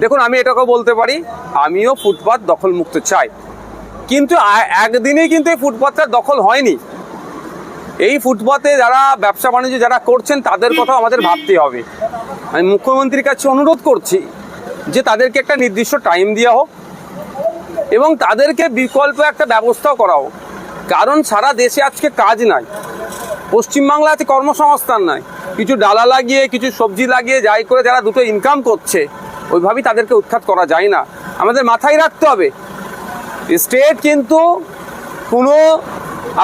দেখুন, আমি এটাকে বলতে পারি, আমিও ফুটপাত দখল মুক্ত চাই। কিন্তু একদিনেই কিন্তু এই ফুটপাতটা দখল হয়নি। এই ফুটপাতে যারা ব্যবসা বাণিজ্য যারা করছেন, তাদের কথা আমাদের ভাবতে হবে। আমি মুখ্যমন্ত্রীর কাছে অনুরোধ করছি যে তাদেরকে একটা নির্দিষ্ট টাইম দেওয়া হোক এবং তাদেরকে বিকল্প একটা ব্যবস্থাও করা হোক। কারণ সারা দেশে আজকে কাজ নাই। পশ্চিমবাংলাতে কর্মসংস্থান নাই। কিছু ডালা লাগিয়ে, কিছু সবজি লাগিয়ে, যাই করে যারা দুটো ইনকাম করছে ওইভাবেই তাদেরকে উৎখাত করা যায় না। আমাদের মাথায় রাখতে হবে, স্টেট কিন্তু কোনো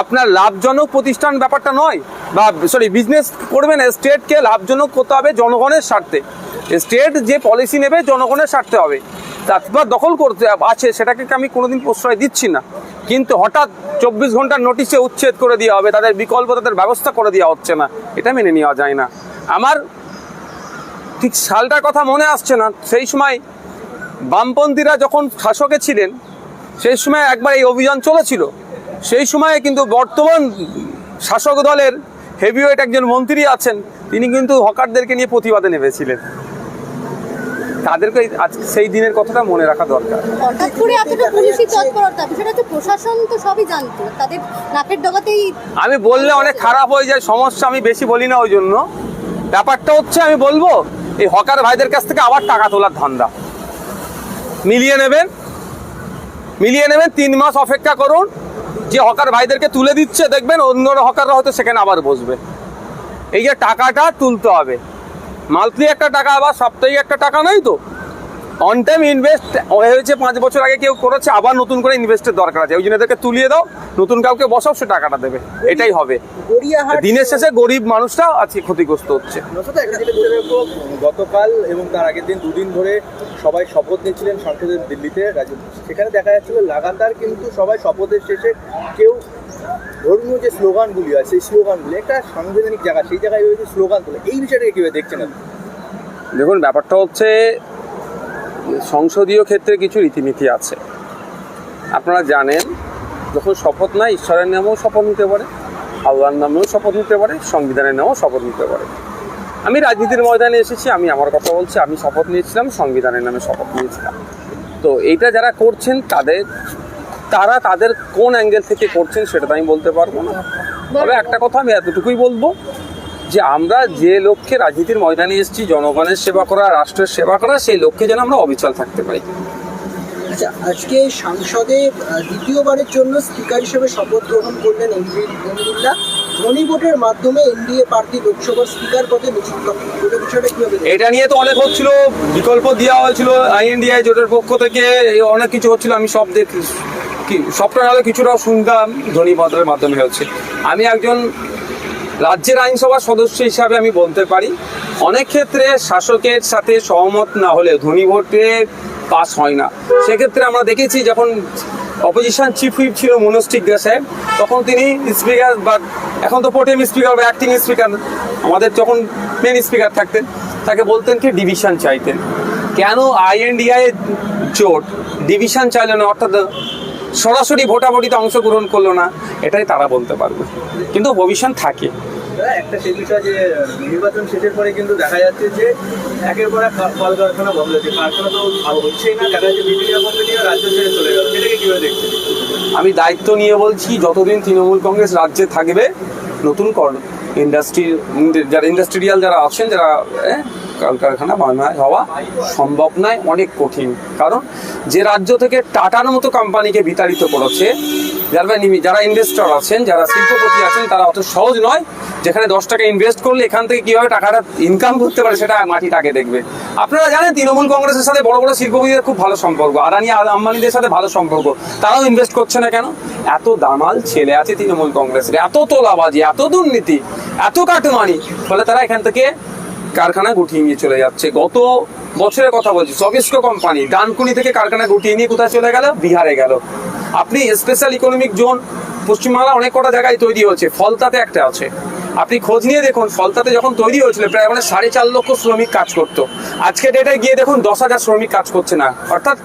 আপনার লাভজনক প্রতিষ্ঠান ব্যাপারটা নয় বা সরি বিজনেস করবেন, স্টেটকে লাভজনক করতে হবে জনগণের স্বার্থে। স্টেট যে পলিসি নেবে জনগণের স্বার্থে হবে। তারপর দখল করতে আছে, সেটাকে আমি কোনোদিন প্রশ্রয় দিচ্ছি না। কিন্তু হঠাৎ চব্বিশ ঘণ্টার নোটিশে উচ্ছেদ করে দেওয়া হবে, তাদের বিকল্প, তাদের ব্যবস্থা করে দেওয়া হচ্ছে না, এটা মেনে নেওয়া যায় না। আমার ঠিক সালটার কথা মনে আসছে না। সেই সময় বামপন্থীরা যখন শাসকে ছিলেন সেই সময় একবার এই অভিযান চলেছিল। সেই সময়ে কিন্তু বর্তমান শাসক দলের হেভিওয়েট একজন মন্ত্রী আছেন তিনি কিন্তু হকারদেরকে নিয়ে প্রতিবাদে নেমেছিলেন। তাদেরকে আজ সেই দিনের কথাটা মনে রাখা দরকার। হঠাৎ করে এতটা পুলিশি তৎপরতা বিষয়টা হচ্ছে প্রশাসন তো সবই জানতো। তাদের নাকের ডগাতেই আমি বললে অনেক খারাপ হয়ে যায় সমস্যা আমি বেশি বলি না ওই জন্য। ব্যাপারটা হচ্ছে আমি বলব এই হকার ভাইদের কাছ থেকে আবার টাকা তোলার ধান্দা। মিলিয়ে নেবেন মিলিয়ে নেবেন, তিন মাস অপেক্ষা করুন। যে হকার ভাইদেরকে তুলে দিচ্ছে, দেখবেন অন্য হকাররা হয়তো সেখানে আবার বসবে। এই যে টাকাটা তুলতে হবে। মান্থলি একটা টাকা, আবার সপ্তাহে একটা টাকা নয় তো? অন টাইম ইনভেস্ট হয়েছে পাঁচ বছর আগে কেউ করেছে আবার নতুন করে ইনভেস্টের দরকার আছে। ওই জন্য এদেরকে তুলিয়ে দাও নতুন কাউকে বসাও সে টাকাটা দেবে। এটাই হবে। দিনের শেষে গরিব মানুষটা আজকে ক্ষতিগ্রস্ত হচ্ছে। গতকাল এবং তার আগের দিন দুদিন ধরে সবাই শপথ নিচ্ছিলেন সংসদের দিল্লিতে। সেখানে দেখা যাচ্ছিল লাগাতার কিন্তু সবাই শপথের শেষে কেউ ধর্মীয় যে স্লোগানগুলি আছে সেই স্লোগানগুলি একটা সাংবিধানিক জায়গা সেই জায়গায় রয়েছে স্লোগান তোলে। এই বিষয়টাকে কীভাবে দেখছেন আপনি? দেখুন ব্যাপারটা হচ্ছে সংসদীয় ক্ষেত্রে কিছু রীতিনীতি আছে। আপনারা জানেন, যখন শপথ না ঈশ্বরের নামেও শপথ নিতে পারে, আল্লাহর নামেও শপথ নিতে পারে, সংবিধানের নামেও শপথ নিতে পারে। আমি রাজনীতির ময়দানে এসেছি, আমি আমার কথা বলছি, আমি শপথ নিয়েছিলাম, সংবিধানের নামে শপথ নিয়েছিলাম। তো এইটা যারা করছেন, তাদের, তারা তাদের কোন অ্যাঙ্গেল থেকে করছেন, সেটা তো আমি বলতে পারব না। তবে একটা কথা আমি এতটুকুই বলব যে আমরা যে লক্ষ্যে রাজনীতির ময়দানে এসেছি জনগণের সেবা করা রাষ্ট্রের সেবা করা সেই লক্ষ্যে যেন আমরা অবিচল থাকতে পারি। আচ্ছা আজকে সংসদে দ্বিতীয়বারের জন্য স্পিকার হিসেবে শপথ গ্রহণ করলেন এমবিল্লা ধনী ভোটের মাধ্যমে এনডিএ প্রার্থী লোকসভার স্পিকার পদে নিযুক্ত? এটা নিয়ে তো অনেক হচ্ছিল বিকল্প দেওয়া হয়েছিল আইএনডিআই জোটের পক্ষ থেকে। অনেক কিছু হচ্ছিল আমি সব দেখ কি সবটা কিছুটা শুনতাম পদের মাধ্যমে হচ্ছে। আমি একজন রাজ্যের আইনসভার সদস্য হিসাবে আমি বলতে পারি, অনেক ক্ষেত্রে শাসকের সাথে সহমত না হলে ধনী ভোটে পাস হয় না। সেক্ষেত্রে আমরা দেখেছি যখন অপোজিশন চিফ হুইপ ছিল মনোজ টিগ্রা সাহেব, তখন তিনি স্পিকার বা এখন তো পোটেম স্পিকার বা অ্যাক্টিং স্পিকার আমাদের যখন মেন স্পিকার থাকতেন, তাকে বলতেন কি ডিভিশন চাইতেন। কেন আইএনডিআই জোট ডিভিশন চাইল না? অর্থাৎ সরাসরি ভোটাভুটিতে অংশগ্রহণ করল না এটাই তারা বলতে পারবে। কিন্তু ভবিষ্যৎ থাকে। একটা বিষয় যে নির্বাচন শেষের পরে কিন্তু দেখা যাচ্ছে যে একের পর এক কল বন্ধ হচ্ছে কারখানা তো হচ্ছেই না দেখা যাচ্ছে বিভিন্ন কোম্পানিও রাজ্য ছেড়ে চলে সেটাকে কীভাবে দেখছেন? আমি দায়িত্ব নিয়ে বলছি যতদিন তৃণমূল কংগ্রেস রাজ্যে থাকবে নতুন কর ইন্ডাস্ট্রি যারা ইন্ডাস্ট্রিয়াল যারা আছেন যারা এ, কলকারখানা বাংলায় হওয়া সম্ভব নয়, অনেক কঠিন। কারণ যে রাজ্য থেকে টাটার মতো কোম্পানিকে বিতাড়িত করেছে, যারা যারা ইনভেস্টর আছেন, যারা শিল্পপতি আছেন, তারা অত সহজ নয়। যেখানে দশ টাকা ইনভেস্ট করলে এখান থেকে কীভাবে টাকাটা ইনকাম করতে পারে সেটা মাটিটাকে দেখবে। আপনারা জানেন, তৃণমূল কংগ্রেসের সাথে বড় বড় শিল্পপতিদের খুব ভালো সম্পর্ক। আদানি আম্বানিদের সাথে ভালো সম্পর্ক। তারাও ইনভেস্ট করছে না কেন? এত দামাল ছেলে আছে তৃণমূল কংগ্রেসের। এত তোলাবাজি, এত দুর্নীতি, এত কাটমানি। ফলে তারা এখান থেকে কারখানা গুটিয়ে নিয়ে চলে যাচ্ছে। গত বছরের কথা বলছি সবিস্কো কোম্পানি ডানকুনি থেকে কারখানা গুটিয়ে নিয়ে কোথায় চলে গেল? বিহারে গেল। আপনি স্পেশাল ইকোনমিক জোন পশ্চিমবাংলা অনেক কটা জায়গায় তৈরি হচ্ছে ফলতাতে একটা আছে। আপনি খোঁজ নিয়ে দেখুন, ফলতাতে যখন তৈরি হয়েছিল, প্রায় মানে সাড়ে চার লক্ষ শ্রমিক কাজ করতো। আজকে ডেটে গিয়ে দেখুন, দশ হাজার শ্রমিক কাজ করছে না। অর্থাৎ